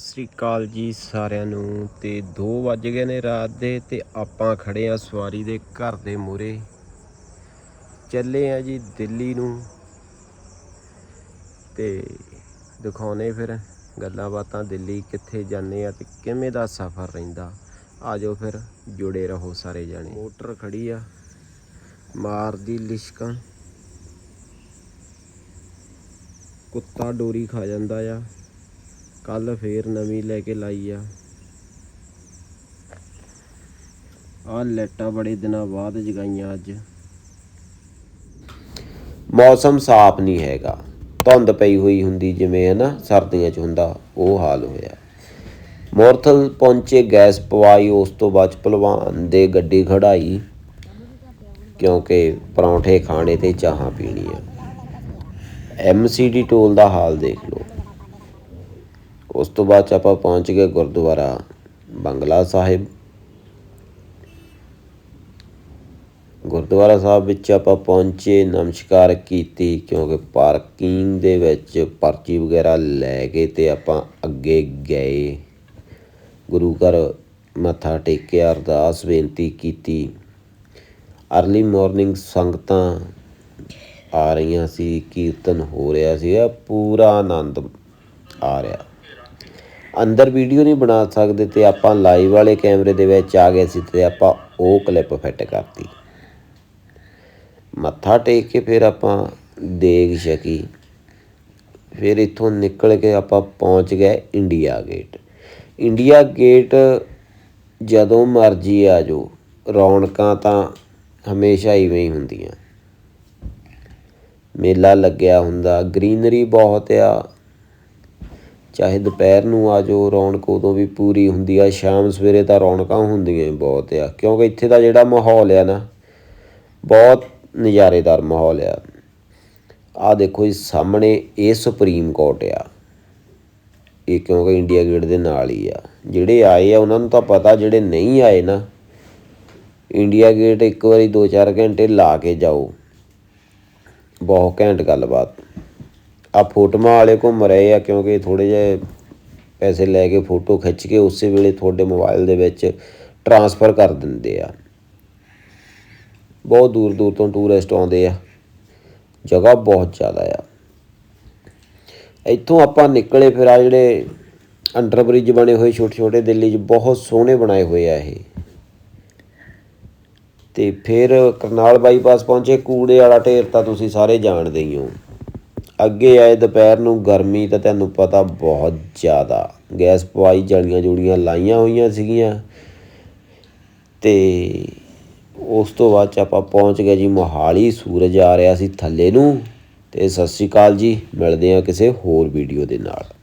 ਸ੍ਰੀ ਅਕਾਲ ਜੀ ਸਾਰਿਆਂ ਨੂੰ। ਤੇ 2 ਵੱਜ ਗਏ ਨੇ ਰਾਤ ਦੇ ਤੇ ਆਪਾਂ ਖੜੇ ਆ ਸਵਾਰੀ ਦੇ ਘਰ ਦੇ ਮੂਰੇ ਚੱਲੇ ਆ ਜੀ ਦਿੱਲੀ ਨੂੰ। ਤੇ ਦਿਖਾਉਨੇ ਫਿਰ ਗੱਲਾਂ ਬਾਤਾਂ ਦਿੱਲੀ ਕਿੱਥੇ ਜਾਂਦੇ ਆ ਤੇ ਕਿਵੇਂ ਦਾ ਸਫ਼ਰ ਰਹਿੰਦਾ। ਆਜੋ ਫਿਰ ਜੁੜੇ ਰਹੋ ਸਾਰੇ ਜਾਣੇ। ਮੋਟਰ ਖੜੀ ਆ। ਮਾਰਦੀ ਲਿਸ਼ਕਾਂ। ਕੁੱਤਾ ਡੋਰੀ ਖਾ ਜਾਂਦਾ ਆ। ਕੱਲ ਫੇਰ ਨਵੀਂ ਲੈ ਕੇ ਲਾਈ ਆ। ਆ ਲੈਟਾਂ ਬੜੇ ਦਿਨਾਂ ਬਾਅਦ ਜਗਾਈਆਂ ਅੱਜ। ਮੌਸਮ ਸਾਫ਼ ਨਹੀਂ ਹੈਗਾ। ਧੁੰਦ ਪਈ ਹੋਈ ਹੁੰਦੀ ਜਿਵੇਂ ਹੈ ਨਾ ਸਰਦੀਆਂ 'ਚ ਹੁੰਦਾ, ਉਹ ਹਾਲ ਹੋਇਆ। ਮੋਰਥਲ ਪਹੁੰਚੇ ਗੈਸ ਪਵਾਈ, ਉਸ ਤੋਂ ਬਾਅਦ ਭਲਵਾਨ ਦੇ ਗੱਡੀ ਖੜਾਈ, ਕਿਉਂਕਿ ਪਰੌਂਠੇ ਖਾਣੇ ਤੇ ਚਾਹਾਂ ਪੀਣੀਆਂ। ਐਮਸੀਡੀ ਟੋਲ ਦਾ ਹਾਲ ਦੇਖ ਲਓ। ਉਸ ਤੋਂ ਬਾਅਦ 'ਚ ਆਪਾਂ ਪਹੁੰਚ ਗਏ ਗੁਰਦੁਆਰਾ ਬੰਗਲਾ ਸਾਹਿਬ। ਗੁਰਦੁਆਰਾ ਸਾਹਿਬ ਵਿੱਚ ਆਪਾਂ ਪਹੁੰਚੇ, ਨਮਸਕਾਰ ਕੀਤੀ ਕਿਉਂਕਿ ਪਾਰਕਿੰਗ ਦੇ ਵਿੱਚ ਪਰਚੀ ਵਗੈਰਾ ਲੈ ਕੇ ਤੇ ਆਪਾਂ ਅੱਗੇ ਗਏ। ਗੁਰੂ ਘਰ ਮੱਥਾ ਟੇਕਿਆ, ਅਰਦਾਸ ਬੇਨਤੀ ਕੀਤੀ। ਅਰਲੀ ਮਾਰਨਿੰਗ ਸੰਗਤਾਂ ਆ ਰਹੀਆਂ ਸੀ, ਕੀਰਤਨ ਹੋ ਰਿਹਾ ਸੀ ਪੂਰਾ ਆਨੰਦ ਆ ਰਿਹਾ। ਅੰਦਰ ਵੀਡੀਓ ਨਹੀਂ ਬਣਾ ਸਕਦੇ ਤੇ ਆਪਾਂ ਲਾਈਵ ਵਾਲੇ ਕੈਮਰੇ ਦੇ ਵਿੱਚ ਆ ਗਏ ਸੀ ਤੇ ਆਪਾਂ ਉਹ ਕਲਿੱਪ ਫਿੱਟ ਕਰਤੀ। ਮੱਥਾ ਟੇਕ ਕੇ ਫਿਰ ਆਪਾਂ ਦੇਗ ਛਕੀ ਫਿਰ ਇੱਥੋਂ ਨਿਕਲ ਕੇ ਆਪਾਂ ਪਹੁੰਚ ਗਏ ਇੰਡੀਆ ਗੇਟ ਇੰਡੀਆ ਗੇਟ ਜਦੋਂ ਮਰਜ਼ੀ ਆ ਜਾਓ, ਰੌਣਕਾਂ ਤਾਂ ਹਮੇਸ਼ਾ ਇਵੇਂ ਹੀ ਹੁੰਦੀਆਂ। ਮੇਲਾ ਲੱਗਿਆ ਹੁੰਦਾ ਗ੍ਰੀਨਰੀ ਬਹੁਤ ਆ ਚਾਹੇ ਦੁਪਹਿਰ ਨੂੰ ਆ ਜਾਓ, ਰੌਣਕ ਉਦੋਂ ਵੀ ਪੂਰੀ ਹੁੰਦੀ ਆ, ਸ਼ਾਮ ਸਵੇਰੇ ਤਾਂ ਰੌਣਕਾਂ ਹੁੰਦੀਆਂ ਹੀ ਬਹੁਤ ਆ, ਕਿਉਂਕਿ ਇੱਥੇ ਦਾ ਜਿਹੜਾ ਮਾਹੌਲ ਆ ਨਾ, ਬਹੁਤ ਨਜ਼ਾਰੇਦਾਰ ਮਾਹੌਲ ਆ। ਆ ਦੇਖੋ ਜੀ, ਸਾਹਮਣੇ ਇਹ ਸੁਪਰੀਮ ਕੋਰਟ ਆ। ਇਹ ਕਿਉਂਕਿ ਇੰਡੀਆ ਗੇਟ ਦੇ ਨਾਲ ਹੀ ਆ। ਜਿਹੜੇ ਆਏ ਆ, ਉਹਨਾਂ ਨੂੰ ਤਾਂ ਪਤਾ, ਜਿਹੜੇ ਨਹੀਂ ਆਏ ਨਾ ਇੰਡੀਆ ਗੇਟ ਇੱਕ ਵਾਰੀ 2-4 ਘੰਟੇ ਲਾ ਕੇ ਜਾਓ। ਬਹੁਤ ਘੈਂਟ ਗੱਲਬਾਤ। ਆ ਫੋਟੋਆਂ ਵਾਲੇ ਘੁੰਮ ਰਹੇ ਆ ਕਿਉਂਕਿ ਥੋੜੇ ਜਿਹੇ ਪੈਸੇ ਲੈ ਕੇ ਫੋਟੋ ਖਿੱਚ ਕੇ ਉਸੇ ਵੇਲੇ ਤੁਹਾਡੇ ਮੋਬਾਈਲ ਦੇ ਵਿੱਚ ਟਰਾਂਸਫਰ ਕਰ ਦਿੰਦੇ ਆ। ਬਹੁਤ ਦੂਰ ਦੂਰ ਤੋਂ ਟੂਰਿਸਟ ਆਉਂਦੇ ਆ। ਜਗ੍ਹਾ ਬਹੁਤ ਜ਼ਿਆਦਾ ਆ। ਇੱਥੋਂ ਆਪਾਂ ਨਿਕਲੇ ਫਿਰ ਆ ਜਿਹੜੇ ਅੰਡਰ ਬ੍ਰਿਜ ਬਣੇ ਹੋਏ ਛੋਟੇ ਛੋਟੇ ਦਿੱਲੀ 'ਚ ਬਹੁਤ ਸੋਹਣੇ ਬਣਾਏ ਹੋਏ ਆ ਇਹ। ਤੇ ਫਿਰ ਕਰਨਾਲ ਬਾਈਪਾਸ ਪਹੁੰਚੇ, ਕੂੜੇ ਵਾਲਾ ਢੇਰ ਤਾਂ ਤੁਸੀਂ ਸਾਰੇ ਜਾਣਦੇ ਹੀ ਹੋ। ਅੱਗੇ ਆਏ ਦੁਪਹਿਰ ਨੂੰ ਗਰਮੀ ਤਾਂ ਤੁਹਾਨੂੰ ਪਤਾ ਬਹੁਤ ਜ਼ਿਆਦਾ। ਗੈਸ ਪਵਾਈ, ਜਲੀਆਂ ਜੁੜੀਆਂ ਲਾਈਆਂ ਹੋਈਆਂ ਸੀਗੀਆਂ। ਤੇ ਉਸ ਤੋਂ ਬਾਅਦ ਚ ਆਪਾਂ ਪਹੁੰਚ ਗਏ ਜੀ ਮੋਹਾਲੀ। ਸੂਰਜ ਆ ਰਿਹਾ ਸੀ ਥੱਲੇ ਨੂੰ। ਤੇ ਸਤਿ ਸ਼੍ਰੀ ਅਕਾਲ ਜੀ। ਮਿਲਦੇ ਹਾਂ ਕਿਸੇ ਹੋਰ ਵੀਡੀਓ ਦੇ ਨਾਲ।